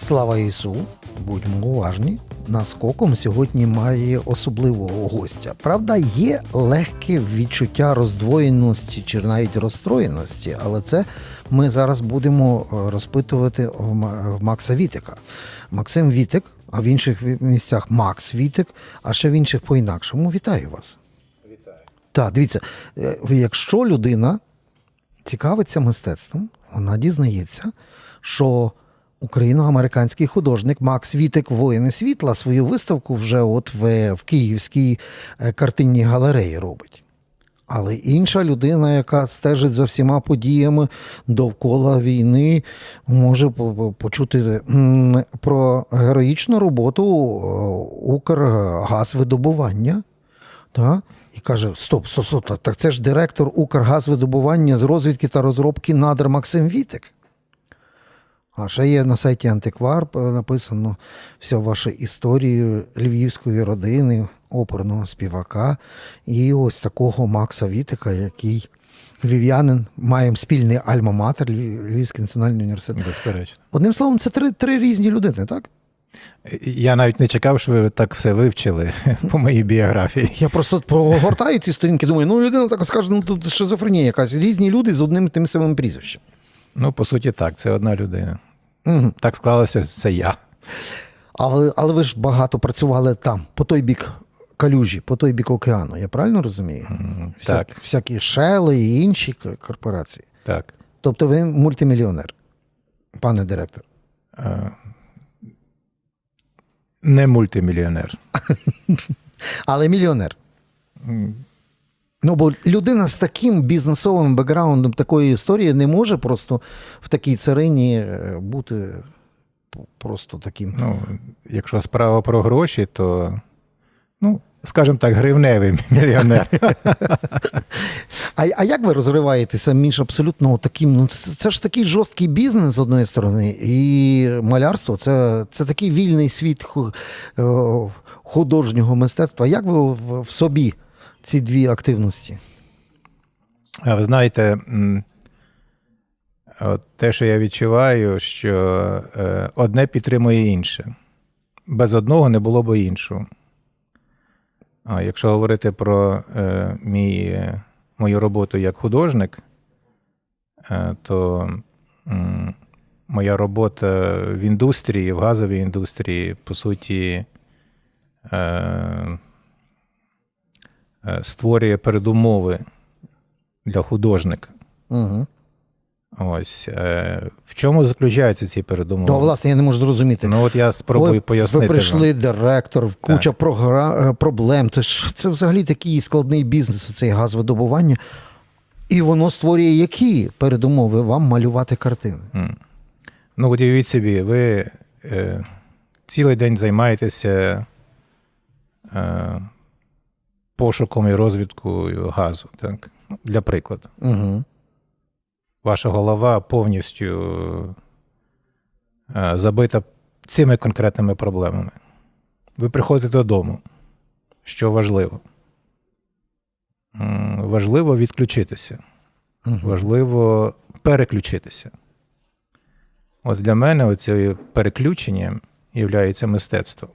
Слава Ісу! Будьмо уважні. Наскоком сьогодні має особливого гостя. Правда, є легке відчуття роздвоєності чи навіть розстроєності, але це ми зараз будемо е, розпитувати в Макса Вітика. Максим Вітик, а в інших місцях Макс Вітик, а ще в інших по-інакшому. Вітаю вас. Вітаю. Так, дивіться, е, якщо людина цікавиться мистецтвом, вона дізнається, що україно-американський художник Макс Вітик Воїни світла свою виставку вже от в, в Київській е, картинній галереї робить. Але інша людина, яка стежить за всіма подіями довкола війни, може по- по- почути про героїчну роботу е, Укргазвидобування. Та? І каже: Стоп, стоп, стоп, так це ж директор Укргазвидобування з розвідки та розробки надр Максим Вітик. А ще є на сайті Антиквар написано вся ваша історія львівської родини, оперного співака. І ось такого Макса Вітика, який львів'янин, маємо спільний альма-матер, Львівський національний університет. Безперечно. Одним словом, це три, три різні людини, так? Я навіть не чекав, що ви так все вивчили по моїй біографії. Я просто прогортаю ці сторінки, думаю, ну людина так скаже, ну тут шизофренія якась. Різні люди з одним і тим самим прізвищем. Ну, по суті, так, це одна людина. Угу. Так склалося, це я. Але, але ви ж багато працювали там, по той бік калюжі, по той бік океану. Я правильно розумію? М, Вся, Так, Всякі шели і інші корпорації. так. Тобто ви мультимільйонер, пане директор. Е, Не мультимільйонер. Але мільйонер. Ну, бо людина з таким бізнесовим бекграундом такої історії не може просто в такій царині е, бути просто таким. Ну, якщо справа про гроші, то, ну, скажімо так, гривневий мільйонер. А, а як ви розриваєтеся між абсолютно таким? Ну, це, це ж такий жорсткий бізнес з одної сторони, і малярство це, це такий вільний світ е, художнього мистецтва. Як ви в, в собі ці дві активності? А ви знаєте, от те, що я відчуваю, що е, одне підтримує інше. Без одного не було б іншого. А якщо говорити про е, мій, е, мою роботу як художник, е, то м, моя робота в індустрії, в газовій індустрії, по суті, е, е, створює передумови для художника. Угу. Ось е, в чому заключаються ці передумови? То, власне, я не можу зрозуміти. Ну от я спробую Ви- пояснити. Ви прийшли вам. директор, куча програ- е, проблем. Це ж це взагалі такий складний бізнес, цей газовидобування. І воно створює які передумови вам малювати картини? М. Ну, уявіть собі, ви е, цілий день займаєтеся е, пошуком і розвідкою газу, так? Ну, Для прикладу. Угу. Ваша голова повністю е, забита цими конкретними проблемами. Ви приходите додому. Що важливо? Важливо відключитися. Угу. Важливо переключитися. От для мене оце переключення є мистецтвом.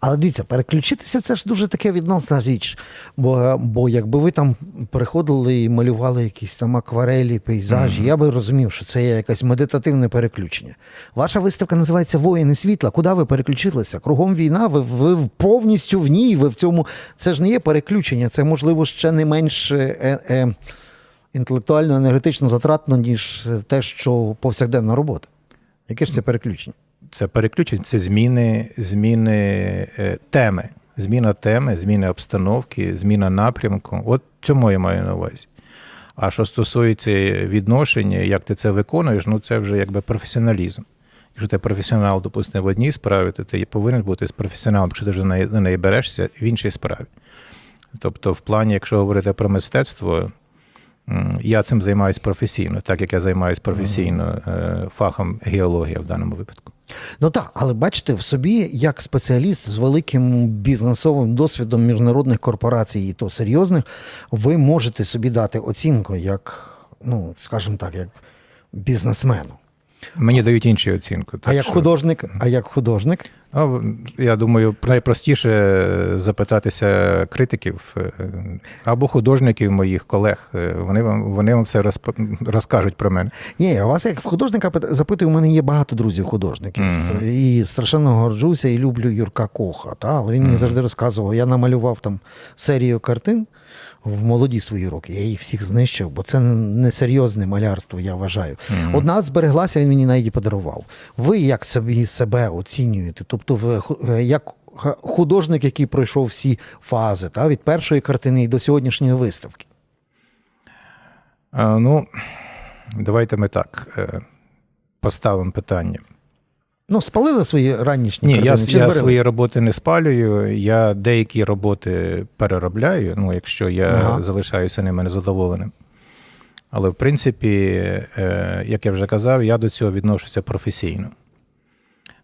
Але дивіться, переключитися це ж дуже таке відносна річ. Бо, бо якби ви там приходили і малювали якісь там акварелі, пейзажі, я би розумів, що це є якесь медитативне переключення. Ваша виставка називається Воїни світла. Куди ви переключилися? Кругом війна, ви, ви повністю в ній. Ви в цьому. Це ж не є переключення, це можливо ще не менш е, е, інтелектуально, енергетично затратно, ніж те, що повсякденна робота. Яке ж це переключення? Це переключення, це зміни, зміни е, теми. Зміна теми, зміна обстановки, зміна напрямку. От цьому я маю на увазі. А що стосується відношення, як ти це виконуєш, ну це вже якби професіоналізм. Якщо ти професіонал, допустимо, в одній справі, то ти повинен бути з професіоналом, якщо ти вже на неї берешся в іншій справі. Тобто, в плані, якщо говорити про мистецтво, я цим займаюся професійно, так як я займаюся професійно е, фахом геологія в даному випадку. Ну так, але бачите, в собі як спеціаліст з великим бізнесовим досвідом міжнародних корпорацій, і то серйозних, ви можете собі дати оцінку як, ну, скажімо так, як бізнесмену. Мені дають іншу оцінку. А як що- художник? А як художник? В- я думаю, найпростіше запитатися критиків е, або художників моїх колег. Е, Вони вам, вони вам все розп- розкажуть про мене. Ні, у вас як художника запитую, у мене є багато друзів художників. Мгм. І страшенно горджуся і люблю Юрка Коха. Та? Але він мені завжди розказував, я намалював там серію картин в молоді свої роки. Я їх всіх знищив, бо це несерйозне малярство, я вважаю. Одна збереглася, він мені навіть подарував. Ви як собі себе оцінюєте? Тобто, е, як художник, який пройшов всі фази, та? від першої картини і до сьогоднішньої виставки. А, ну, давайте ми так е, поставимо питання. Ну, спалили свої ранішні Ні, картини? я, чи я зберегли? свої роботи не спалюю. Я деякі роботи переробляю, ну, якщо я Ага. залишаюся ними незадоволеним. Але в принципі, е, як я вже казав, я до цього відношуся професійно.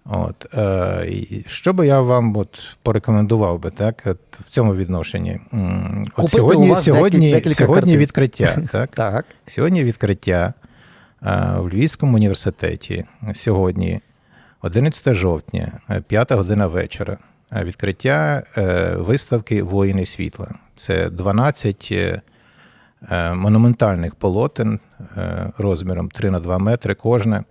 От, е, що би я вам от порекомендував би, так, от в цьому відношенні? От Купити сьогодні у вас сьогодні, декілька сьогодні картин. відкриття, так? Так. Сьогодні відкриття е, в Львівському університеті. Сьогодні, 11 жовтня, е, 5 година вечора. е, Відкриття е, виставки Воїни світла. Це 12 е, е, монументальних полотен е, розміром 3 на 2 метри кожне.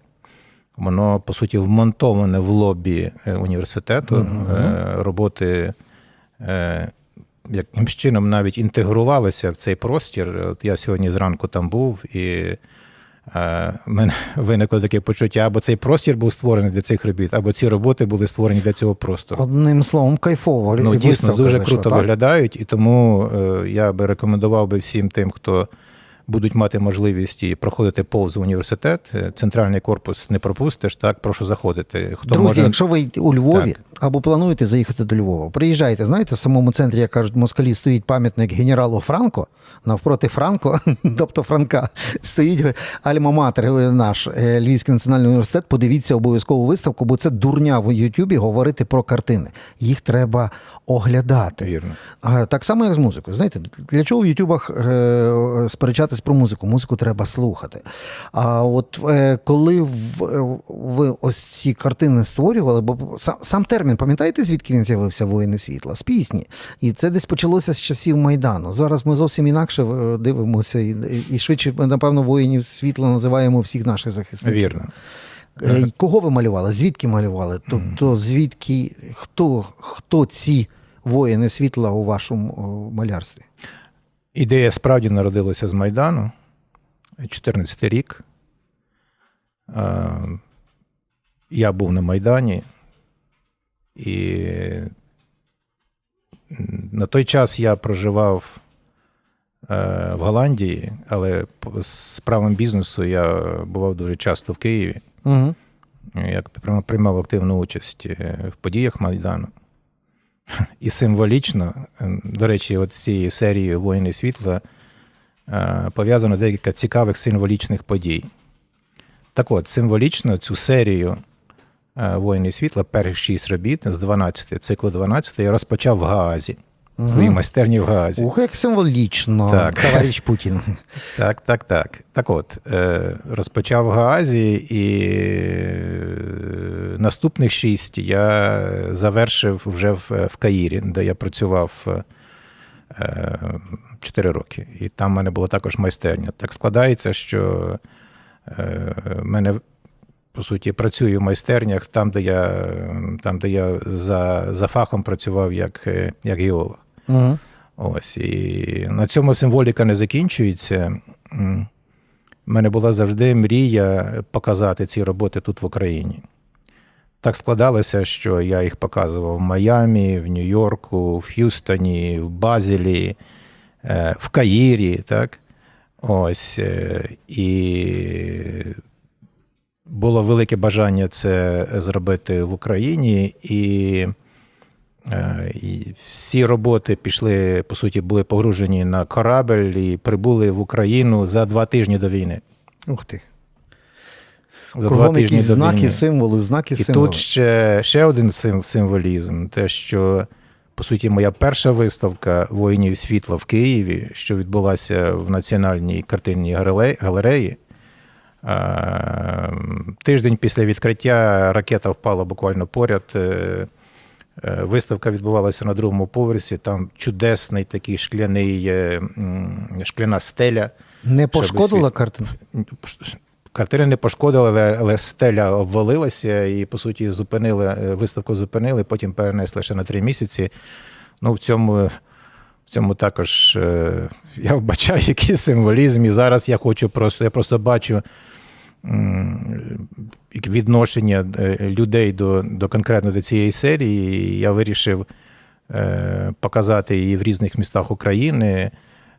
Воно, по суті, вмонтоване в лобі е, університету. Е, Роботи е, якимсь чином навіть інтегрувалися в цей простір. От я сьогодні зранку там був, і е, в мене виникло таке почуття, або цей простір був створений для цих робіт, або ці роботи були створені для цього простору. Одним словом, кайфово. Ну, дійсно, дуже зайшла, круто так? виглядають, і тому е, я би рекомендував би всім тим, хто будуть мати можливість і проходити повз університет. е, Центральний корпус не пропустиш, так, прошу заходити. Хто Друзі, може... якщо ви у Львові або плануєте заїхати до Львова, приїжджайте. Знаєте, в самому центрі, як кажуть, москалі стоїть пам'ятник генералу Франко. Навпроти Франко, тобто Франка, стоїть Альма-Матер, наш е, Львівський національний університет. Подивіться обов'язкову виставку, бо це дурня в Ютубі говорити про картини. Їх треба оглядати. Вірно. Так само, як з музикою. Знаєте, для чого в Ютубах е, сперечатись про музику? Музику треба слухати. А от е, коли в, е, ви ось ці картини створювали, бо сам, сам термін, пам'ятаєте, звідки він з'явився воїни світла? З пісні. І це десь почалося з часів Майдану. Зараз ми зовсім інакше е, дивимося, і, і швидше, ми, напевно, воїнів світла називаємо всіх наших захисників. Вірно. Е, Кого ви малювали? Звідки малювали? Тобто, звідки хто, хто ці воїни світла у вашому малярстві? Ідея справді народилася з Майдану, 14 рік. Е, Я був на Майдані, і на той час я проживав е, в Голландії, але з справам бізнесу я бував дуже часто в Києві. Угу. Я приймав- приймав активну участь е, в подіях Майдану. І символічно, е, до речі, от з цією серією Воїни світла е, пов'язано декілька цікавих символічних подій. Так от, символічно цю серію е, Воїни світла, перших шість робіт з 12, циклу 12, я розпочав в Гаазі, в своїй майстерні в Гаазі. Ух, як символічно, Так. товариш Путін. Так, так, так. Так от, е, розпочав в Гаазі, і наступних шість я завершив вже в, в Каїрі, де я працював е, 4 роки. І там в мене була також майстерня. Так складається, що е, в мене. По суті, працюю в майстернях там, де я, там, де я за, за фахом працював як, е, як геолог. Угу. Ось і на цьому символіка не закінчується. У мене була завжди мрія показати ці роботи тут в Україні. Так складалося, що я їх показував в Майамі, в Нью-Йорку, в Х'юстоні, в Базілі, е, в Каїрі. Так? Ось. е, І було велике бажання це зробити в Україні. І Е, І всі роботи пішли, по суті, були погружені на корабель і прибули в Україну за два тижні до війни. Ух ти. За Кругом якісь знаки, війни. символи, знаки, І символи. тут ще, ще один символізм: те, що, по суті, моя перша виставка воїнів світла в Києві, що відбулася в Національній картинній галереї, е, тиждень після відкриття ракета впала буквально поряд. Е, е, Виставка відбувалася на другому поверсі. Там чудесний такий шкляний, шкляна стеля. Не пошкодила світ- картину? Картини не пошкодили, але, але стеля обвалилася і, по суті, зупинили, е, виставку зупинили, потім перенесли ще на три місяці. Ну, в цьому, в цьому також е, я вбачаю якийсь символізм. І зараз я хочу просто, я просто бачу відношення е, людей до, до конкретно до цієї серії. Я вирішив е, показати її в різних містах України.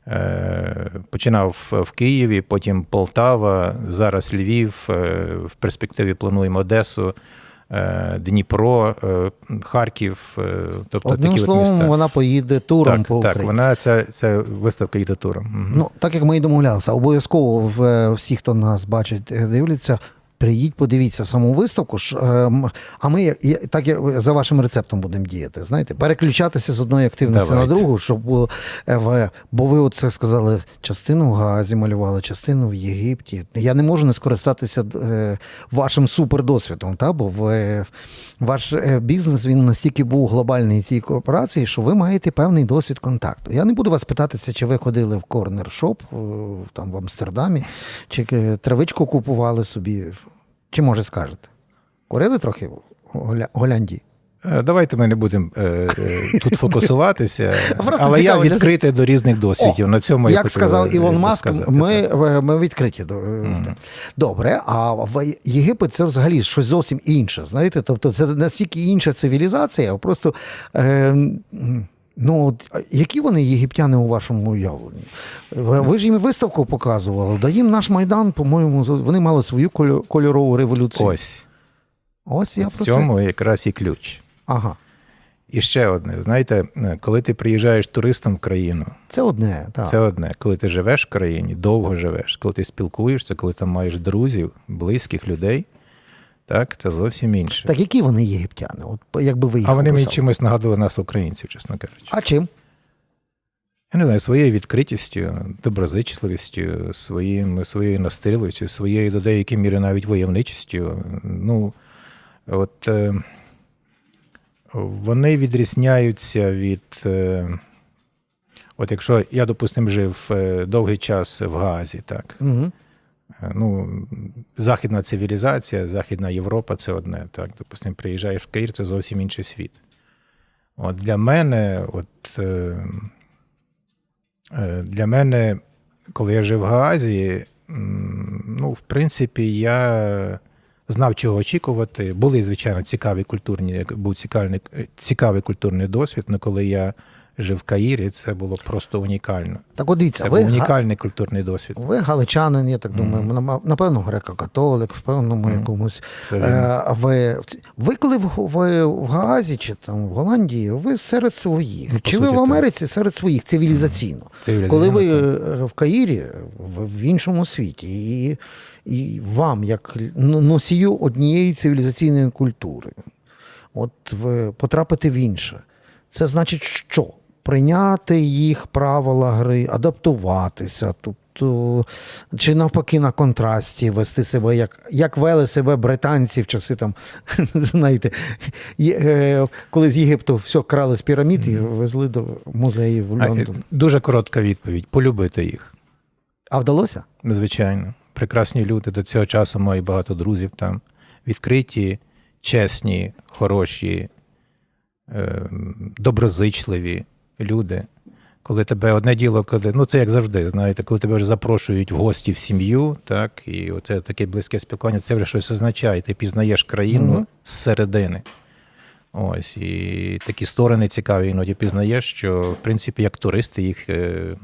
Е, Починав в Києві, потім Полтава, зараз Львів. е, В перспективі плануємо Одесу, е, Дніпро, Харків. Тобто Одним такі словом, от міста. вона поїде туром так, по так, вона це, це виставка йде туром. Ну, так як ми і домовлялися, обов'язково всі, хто нас бачить, дивляться, приїдь, подивіться саму виставку. ж, е, А ми так за вашим рецептом будемо діяти. Знаєте, переключатися з одної активності Давайте. на другу, щоб було, е, бо ви оце сказали, частину в Газі малювали, частину в Єгипті. Я не можу не скористатися е, вашим супердосвідом, та? бо в, ваш бізнес він настільки був глобальний цій кооперації, що ви маєте певний досвід контакту. Я не буду вас питатися, чи ви ходили в корнер-шоп там в Амстердамі, чи травичку купували собі. Чи може скажете? Курили трохи в Голя- Е, Давайте ми не будемо е, е, тут фокусуватися, але я для- відкритий до різних досвідів. На цьому Як хочу, сказав е, Ілон Маск, сказати, ми, так. ми відкриті. до- Добре, а в Єгипет це взагалі щось зовсім інше. Знаєте, тобто це настільки інша цивілізація, просто. Е, Ну, от, які вони єгиптяни у вашому уявленні? Ви, ви ж їм виставку показували, да їм наш Майдан, по-моєму, вони мали свою кольорову революцію. Ось Ось я в про цьому якраз і ключ. Ага. І ще одне: знаєте, коли ти приїжджаєш туристом в країну, Це одне. Так. це одне. Коли ти живеш в країні, довго живеш, коли ти спілкуєшся, коли там маєш друзів, близьких людей, так, це зовсім інше. Так які вони єгиптяни? От якби ви їх а вони мені чимось нагадували нас, українців, чесно кажучи. А чим? Я не знаю, своєю відкритістю, доброзичливістю, своїм, своєю настирливістю, своєю до деякої міри навіть войовничістю. Ну, от е, вони відрізняються від. Е, от якщо я, допустимо, жив е, довгий час в Гаазі, так. Угу. Е, Ну, західна цивілізація, Західна Європа це одне. Так, допустимо, приїжджаєш в Київ, це зовсім інший світ. От для мене, от е, е, для мене, коли я жив в Гаазі, ну, в принципі, я знав, чого очікувати. Були, звичайно, цікаві культурні, був цікавий, цікавий культурний досвід, але коли я жив в Каїрі, це було просто унікально. Так от дивіться, Це ви, був га- унікальний культурний досвід. ви галичанин, я так думаю, нама- напевно, греко-католик, в певному якомусь. Це вірно. Е, ви, ви коли в, ви в Гаазі чи там в Голландії, ви серед своїх. Ну, по чи ви суті, в так. Америці серед своїх цивілізаційно? Цивілізаційно, Коли ви так. е, в Каїрі, в, в іншому світі, і, і вам, як носію однієї цивілізаційної культури, от ви потрапити в інше, це значить що? Прийняти їх правила гри, адаптуватися, тобто, чи навпаки на контрасті вести себе, як, як вели себе британці в часи там, знаєте, є- е, коли з Єгипту все крали з пірамід і везли до музеїв в А, е, Лондон. Дуже коротка відповідь: полюбити їх. А вдалося? Звичайно. Прекрасні люди до цього часу маю багато друзів там. Відкриті, чесні, хороші, е, доброзичливі люди. Коли тебе одне діло, коли, ну це як завжди, знаєте, коли тебе вже запрошують в гості в сім'ю, так, і оце таке близьке спілкування, це вже щось означає. Ти пізнаєш країну Мгм. зсередини. Ось, і такі сторони цікаві іноді пізнаєш, що в принципі як туристи їх е,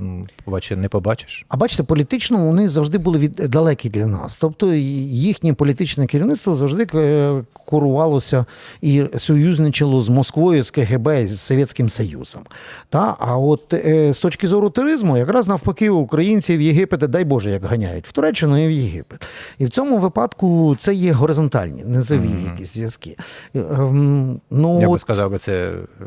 не побачиш. А бачите, політично вони завжди були від далекі для нас. Тобто їхнє політичне керівництво завжди е, курувалося і союзничало з Москвою, з КГБ, з Совєтським Союзом. Та? А от е, з точки зору туризму, якраз навпаки, українці в Єгипет, дай Боже, як ганяють в Туреччину і в Єгипет. І в цьому випадку це є горизонтальні, низові якісь зв'язки. Ну, Я би сказав, би, це е,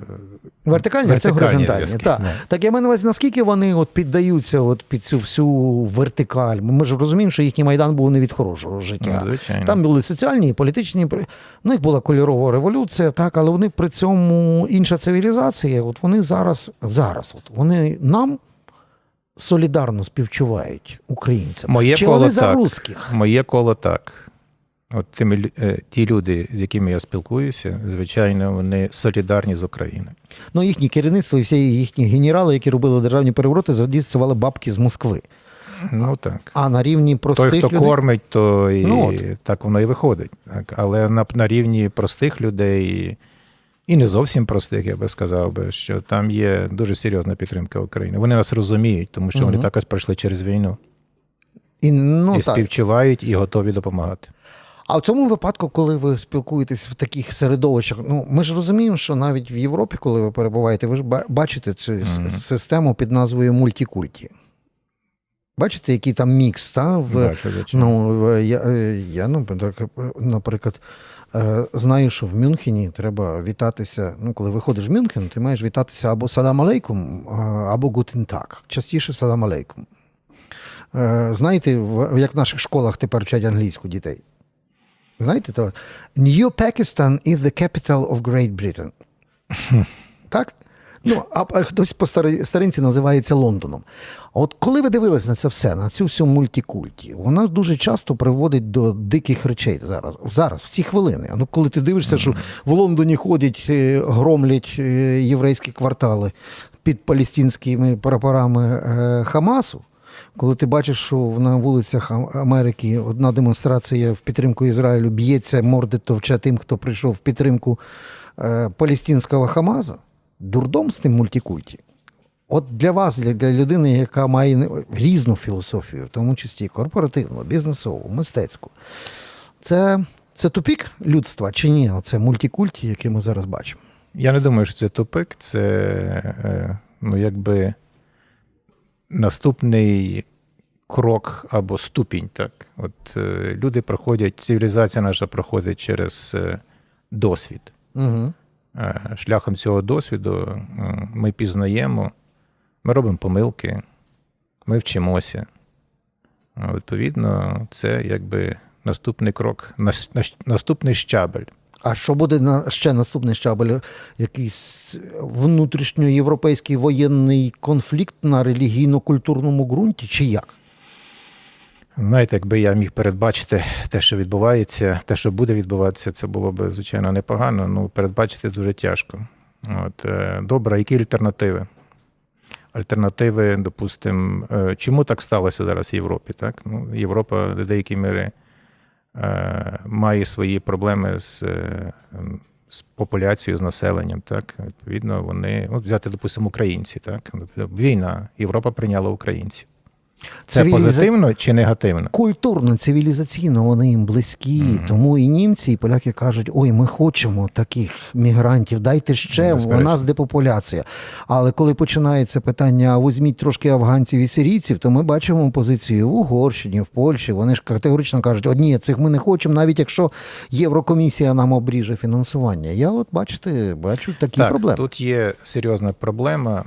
Вертикальні, а це горизонтальні. Так. ну. так я маю на увазі, наскільки вони от піддаються от під цю всю вертикаль. Ми ж розуміємо, що їхній майдан був не від хорошого життя. ну, звичайно. Там були соціальні і політичні. У них була кольорова революція, так, але вони при цьому інша цивілізація. От вони зараз, зараз, от вони нам солідарно співчувають українцям. Моє Чи коло вони за русських? Моє коло так. От тими, е, ті люди, з якими я спілкуюся, звичайно, вони солідарні з Україною. Ну, їхнє керівництво і всі їхні генерали, які робили державні перевороти, задійствували бабки з Москви. Ну так. А на рівні простих Той, хто людей... кормить, то і Ну, от. так воно і виходить. Так. Але на, на рівні простих людей, і не зовсім простих, я би сказав би, що там є дуже серйозна підтримка України. Вони нас розуміють, тому що вони також пройшли через війну. І, ну, і так. співчувають, і готові допомагати. А в цьому випадку, коли ви спілкуєтесь в таких середовищах, ну ми ж розуміємо, що навіть в Європі, коли ви перебуваєте, ви ж бачите цю Мгм. систему під назвою мультикульті. Бачите, який там мікс, та? В, Бачу, звичайно. ну, в- я, е, я ну, так, наприклад, е, знаю, що в Мюнхені треба вітатися. Ну, коли виходиш в Мюнхен, ти маєш вітатися або салам алейкум, або гутен так. Частіше салам алейкум. Е, Знаєте, як в наших школах тепер вчать англійську дітей? Знаєте, то New Pakistan is the capital of Great Britain. так? Ну, а хтось по стари- старинці називається Лондоном. А от коли ви дивились на це все, на цю всю мультикульті, вона дуже часто приводить до диких речей зараз, зараз в ці хвилини. Ну, коли ти дивишся, що в Лондоні ходять, е, громлять е, єврейські квартали під палестинськими прапорами е, Хамасу, коли ти бачиш, що на вулицях Америки одна демонстрація в підтримку Ізраїлю б'ється, морди товче тим, хто прийшов в підтримку е, палестинського Хамаза, дурдом з тим мультикульті. От для вас, для, для людини, яка має різну філософію, в тому числі корпоративну, бізнесову, мистецьку, це, це тупік людства чи ні? Оце мультикульті, який ми зараз бачимо. Я не думаю, що це тупик, це е, ну, якби наступний крок або ступінь. Так? От, е, люди проходять, цивілізація наша проходить через е, досвід. Угу. Е, Шляхом цього досвіду е, ми пізнаємо, ми робимо помилки, ми вчимося. Е, Відповідно, це якби наступний крок, нас- наш- наступний щабель. А що буде на ще наступний щабель? Якийсь внутрішньоєвропейський воєнний конфлікт на релігійно-культурному ґрунті, чи як? Знаєте, якби я міг передбачити те, що відбувається, те, що буде відбуватися, це було б, звичайно, непогано. Ну, передбачити дуже тяжко. От, е, добре, які альтернативи? Альтернативи, допустимо, е, чому так сталося зараз в Європі? Так? Ну, Європа до деякої міри е, має свої проблеми з, з популяцією, з населенням. Так? Відповідно, вони, от взяти, допустимо, українці. Так? Війна, Європа прийняла українців. Це Цивіліза- позитивно чи негативно? Культурно, цивілізаційно вони їм близькі, Мгм. тому і німці, і поляки кажуть: ой, ми хочемо таких мігрантів, дайте ще, у нас депопуляція. Але коли починається питання, візьміть трошки афганців і сирійців, то ми бачимо позицію в Угорщині, в Польщі. Вони ж категорично кажуть, о, ні, цих ми не хочемо, навіть якщо Єврокомісія нам обріже фінансування. Я от бачите, бачу такі так, проблеми. Тут є серйозна проблема.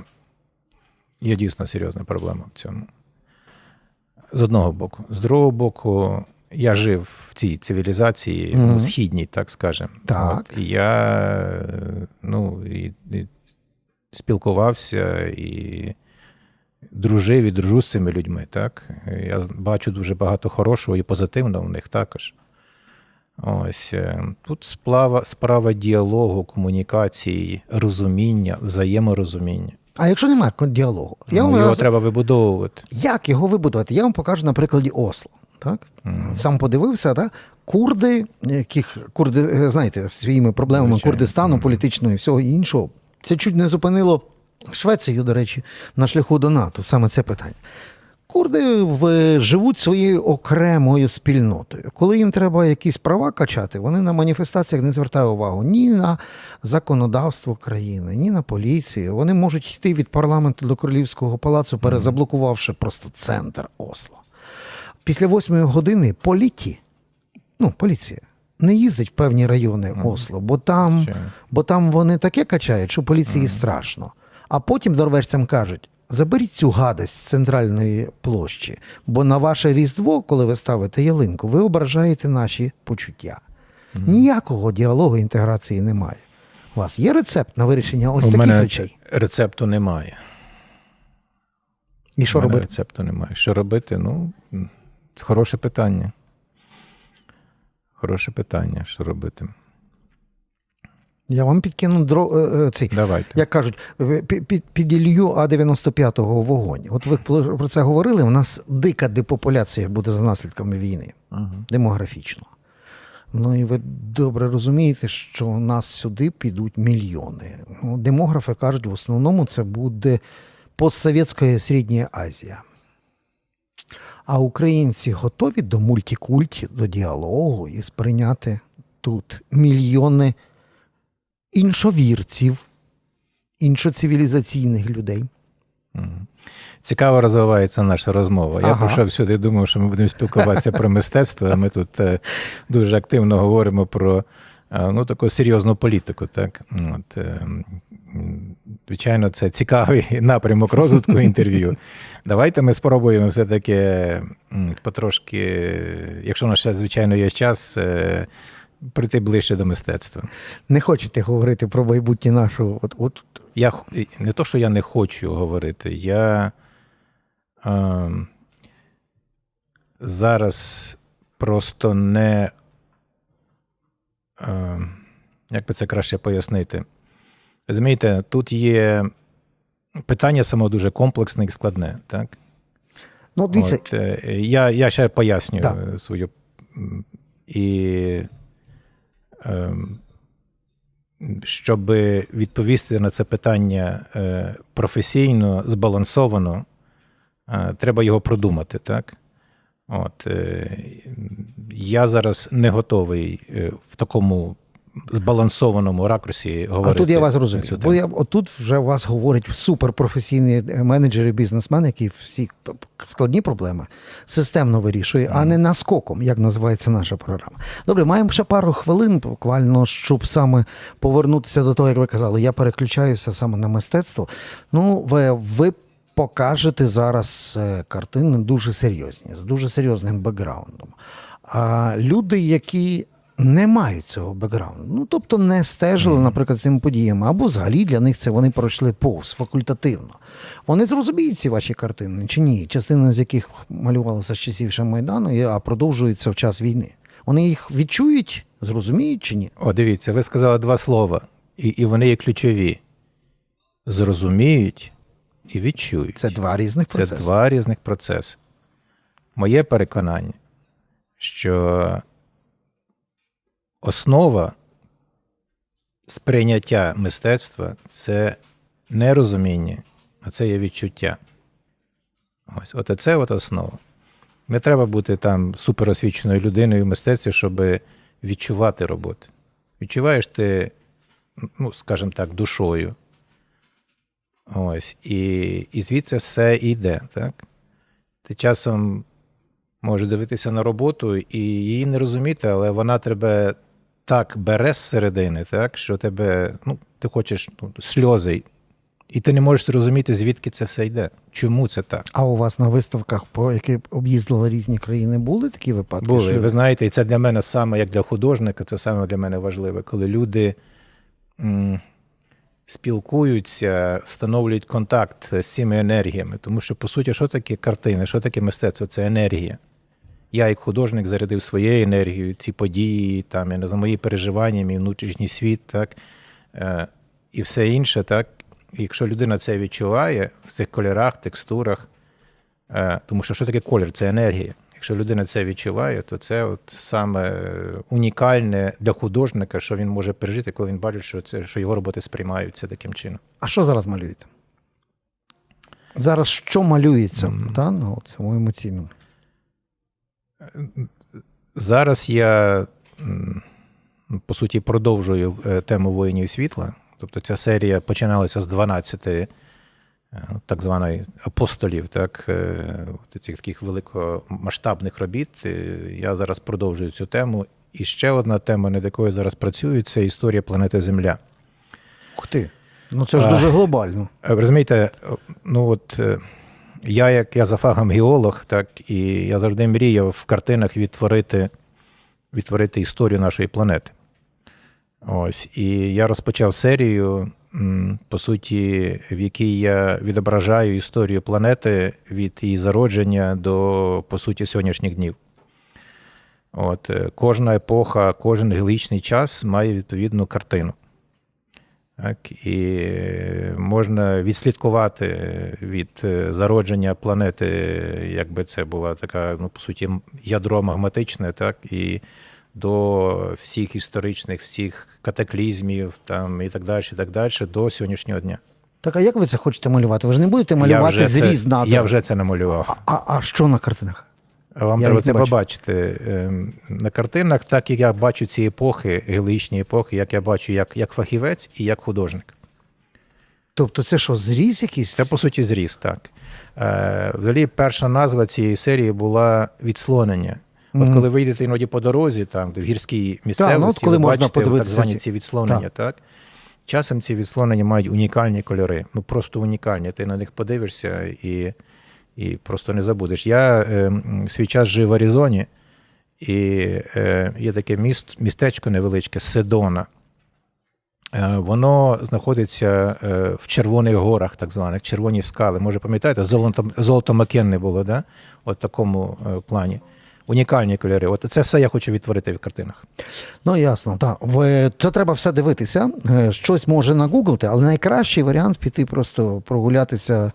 Є дійсно серйозна проблема в цьому. З одного боку. З другого боку, я жив в цій цивілізації, ну, східній, так скажемо. Так. От, і я ну, і, і спілкувався і дружив і дружу з цими людьми. Так? Я бачу дуже багато хорошого і позитивного в них також. Ось е, тут справа, справа діалогу, комунікації, розуміння, взаєморозуміння. А якщо немає діалогу, я ну, вам його раз- треба вибудовувати. Як його вибудувати? Я вам покажу на прикладі Осло. Так? Мгм. Сам подивився, так? курди, яких курди, е, знаєте, своїми проблемами Звичайно. Курдистану, Мгм. політичного і всього іншого, це чуть не зупинило Швецію, до речі, на шляху до НАТО, саме це питання. Курди в, живуть своєю окремою спільнотою. Коли їм треба якісь права качати, вони на маніфестаціях не звертають увагу ні на законодавство країни, ні на поліцію. Вони можуть йти від парламенту до королівського палацу, перезаблокувавши просто центр Осло. Після восьмої години політі, ну, поліція, не їздить в певні райони Мгм. Осло, бо там, бо там вони таке качають, що поліції страшно. А потім норвежцям кажуть: заберіть цю гадость з центральної площі, бо на ваше Різдво, коли ви ставите ялинку, ви ображаєте наші почуття. Ніякого діалогу інтеграції немає. У вас є рецепт на вирішення ось У таких мене речей. рецепту немає. І що У мене робити? рецепту немає. Що робити? Ну, хороше питання. Хороше питання, що робити. Я вам підкину дро... е, е, цей. Давайте. Як кажуть, е, пі- пі- піділью А-95-го вогонь. От ви про це говорили. У нас дика депопуляція буде за наслідками війни, Мгм. демографічно. Ну і ви добре розумієте, що у нас сюди підуть мільйони. Ну, демографи кажуть, в основному це буде постсовєтська Середня Азія. А українці готові до мультикульті, до діалогу і сприйняти тут мільйони іншовірців, іншоцивілізаційних людей. Цікаво розвивається наша розмова. Я Ага. прийшов сюди, думав, що ми будемо спілкуватися про мистецтво, а ми тут е, дуже активно говоримо про е, ну, таку серйозну політику. Так? От, е, звичайно, це цікавий напрямок розвитку інтерв'ю. Давайте ми спробуємо все-таки потрошки, якщо у нас ще, звичайно, є час, прийти ближче до мистецтва. Не хочете говорити про майбутнє нашого. От, от, Я не то, що я не хочу говорити, я е, зараз просто не. Е, як би це краще пояснити? Розумієте, тут є питання само дуже комплексне і складне. Так? ну, дивіться, От, е, я, я ще поясню е, свою. І ем, щоб відповісти на це питання е, професійно, збалансовано, е, треба його продумати, так? От, е, я зараз не готовий в такому збалансованому ракурсі а тут я вас розумію. Бо я, отут вже вас говорять суперпрофесійні менеджери, бізнесмени, які всі п- п- складні проблеми системно вирішує, а не наскоком, як називається наша програма. Добре, маємо ще пару хвилин, буквально, щоб саме повернутися до того, як ви казали, я переключаюся саме на мистецтво. Ну, ви, ви покажете зараз е, картини дуже серйозні, з дуже серйозним бекграундом. А люди, які не мають цього бекграунду, ну тобто не стежили, наприклад, цими подіями, або взагалі для них це вони пройшли повз факультативно. Вони зрозуміють ці ваші картини чи ні? Частина з яких малювалася з часів ще Майдану, а продовжується в час війни. Вони їх відчують, зрозуміють чи ні? О, дивіться, ви сказали два слова, і, і вони є ключові. Зрозуміють і відчують. Це два різних процеси. Це два різних процеси. Моє переконання, що основа сприйняття мистецтва це не розуміння, а це є відчуття. Ось, от це от основа. Не треба бути там суперосвіченою людиною в мистецтві, щоб відчувати роботу. Відчуваєш ти, ну, скажімо так, душою. Ось, і, і звідси все йде, так? Ти часом можеш дивитися на роботу і її не розуміти, але вона тебе так бере з середини, так, що тебе, ну, ти хочеш ну, сльози, і ти не можеш зрозуміти, звідки це все йде. Чому це так? А у вас на виставках, по які об'їздили різні країни, були такі випадки? Були. що- Ви знаєте, і це для мене саме як для художника, це саме для мене важливе, коли люди м, спілкуються, встановлюють контакт з цими енергіями. Тому що, по суті, що таке картина, що таке мистецтво? Це енергія. Я, як художник, зарядив своєю енергією, ці події, там, я не знаю, мої переживання, мій внутрішній світ, так, е, і все інше, так. Якщо людина це відчуває в цих кольорах, текстурах, Е, Тому що що таке колір? Це енергія. Якщо людина це відчуває, то це от саме унікальне для художника, що він може пережити, коли він бачить, що це що його роботи сприймаються таким чином. А що зараз малюєте? Зараз що малюється та, на цьому емоційному? Зараз я по суті продовжую е, тему воїнів світла. Тобто ця серія починалася з 12 е, так званої апостолів, так, е, цих таких великомасштабних робіт. Я зараз продовжую цю тему І ще одна тема, над якою зараз працюю, це історія планети Земля. Ух ти. Ну це ж дуже глобально. Розумієте, ну от я, як я за фахом геолог, так і я завжди мріяв в картинах відтворити, відтворити історію нашої планети. Ось. І я розпочав серію, по суті, в якій я відображаю історію планети від її зародження до, по суті, сьогоднішніх днів. От, кожна епоха, кожен геологічний час має відповідну картину. Так, і е, можна відслідкувати від е, зародження планети, якби це була така, ну, по суті, ядро магматичне, так, і до всіх історичних, всіх катаклізмів там, і так далі, і так далі, до сьогоднішнього дня. Так, а як ви це хочете малювати? Ви ж не будете малювати зріз це, я вже це намалював. А, а що на картинах? Вам Я треба це бачу. побачити Ем, на картинах, так як я бачу ці епохи, геологічні епохи, як я бачу як, як фахівець і як художник. Тобто, це що, зріз якийсь? Це по суті зріс, так. Е, взагалі, перша назва цієї серії була відслонення. От Мгм. коли ви йдете іноді по дорозі, там, в гірській місцевості, ну, от коли ви можна бачите так звані ці- відслонення, так. Часом ці відслонення мають унікальні кольори. Ну просто унікальні. Ти на них подивишся і, і просто не забудеш. Я е, свій час жив в Аризоні, і е, є таке міст, містечко невеличке Седона. Е, Воно знаходиться е, в Червоних горах, так званих, червоні скали. Може, пам'ятаєте, золото, Макенне було, да? От такому е, плані. Унікальні кольори. От це все я хочу відтворити в картинах. Ну, ясно, так. Це треба все дивитися. Е, Щось може нагуглити, але найкращий варіант піти просто прогулятися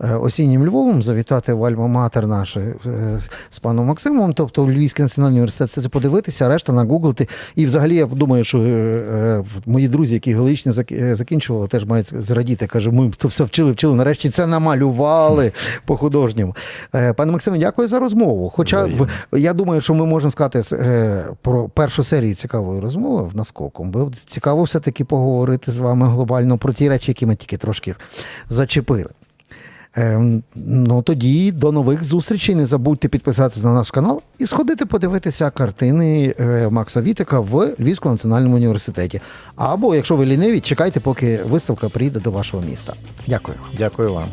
е, осіннім Львовом, завітати в Альма-Матер наше з паном Максимом, тобто в Львівський національний університет, це подивитися, а решта нагуглити. І взагалі я думаю, що е, мої друзі, які геологічні закінчували, теж мають зрадіти. Каже, ми то все вчили, вчили, нарешті це намалювали по-художньому. Е, Пане Максиме, дякую за розмову. Хоча в. Я думаю, що ми можемо сказати е, про першу серію цікавої розмови в наскоком. Бо цікаво все-таки поговорити з вами глобально про ті речі, які ми тільки трошки зачепили. Ем, ну тоді до нових зустрічей. Не забудьте підписатися на наш канал і сходити подивитися картини е, Макса Вітика в Львівському національному університеті. Або, якщо ви ліниві, чекайте, поки виставка приїде до вашого міста. Дякую. Дякую вам.